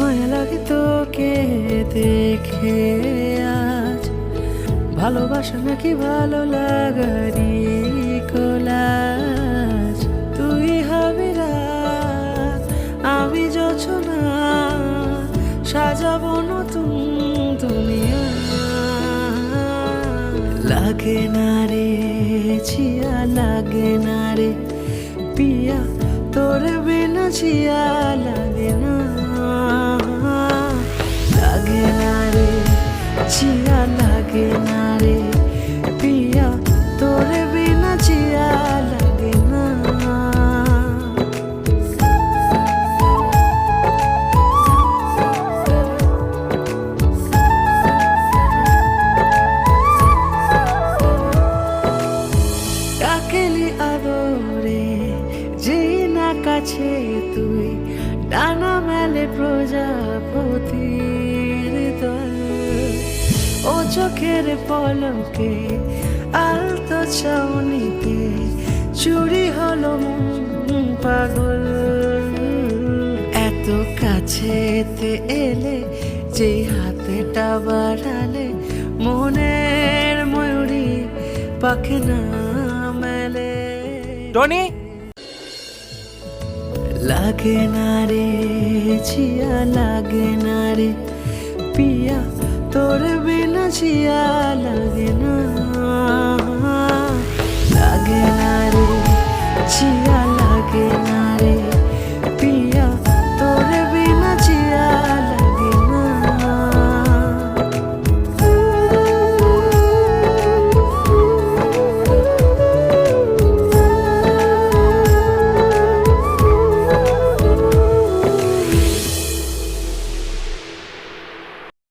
মায়া লাগে তোকে দেখে আজ। ভালোবাসা নাকি ভালো লাগারি কোলাজ। তুই হবি রাত, আমি যোছনা সাজাবো নতুন দুনিয়া লাগে না রে, ছিয়া, লাগে না রে, পিয়া, তোর বিনা ছিয়া, লাগে কাছে তুই ডানা মেলে প্রজাপতির দল। ও চোখের পলকে আলতো ছাউনিতে চুরি হলো পাগল। এত কাছেতে এলে যে হাতেটা বাড়ালে মনের ময়ূরী পাখে না মেলে। টনি লাগে না রে ছিয়া লাগে না রে। পিয়া, তোর বিনা ছিয়া লাগে না। লাগে না রে ছিয়া